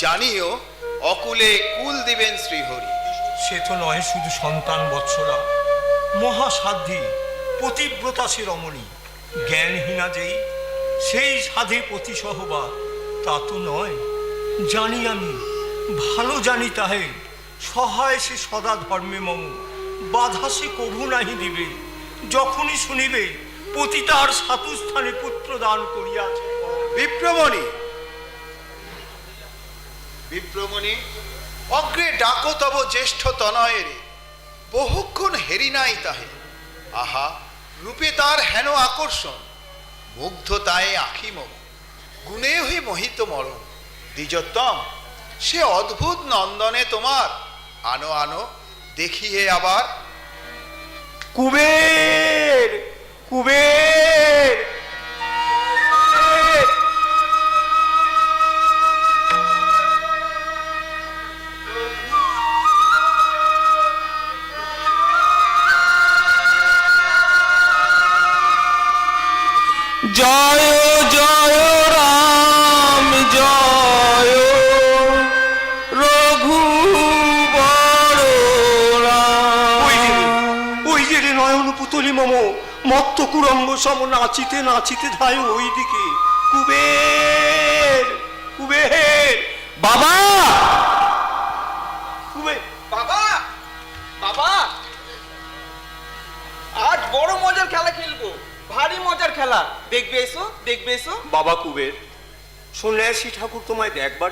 জানিও অকুলে কুল দিবেন শ্রীহরি। সে তো নয় শুধু সন্তান বৎসরা। মহাসাধ্যী পতিব্রতা সে রমণী জ্ঞানহীনা যেই সেই সাধে পতি সহবা তা তো নয়। জানি আমি ভালো জানি তাহে সহায় সে সদা ধর্মে মম। বাধা সে কভু নাহি দিবে। যখনই শুনিবে পতি তার সাতুস্থানে পুত্র দান করিয়াছে বিপ্রমণি বিপ্রমণি অগ্রে ডাকো তব জ্যেষ্ঠ তনয়ের, বহুক্ষণ হেরি নাই তাহে। আহা, রূপে তার হেন আকর্ষণ মুগ্ধ তায়ে আখি মম, গুণে হয়ে মোহিত মরণ দ্বিজোত্তম, সে অদ্ভুত নন্দনে তোমার, আনো আনো দেখিয়ে আবার। কুবের কুবের! জয় জয় রাম, জয় রঘু ওই যে নয়ন পুতলি মম, মত্ত কুরঙ্গ সম নাচিতে নাচিতে ধায় ওই দিকে কুবের বড় মজার খেলা খেলব। ভারী মজার খেলা। দেখবে এসো দেখবে এসো। বাবা কুবের সন্ন্যাসী ঠাকুর তোমায় দেখবার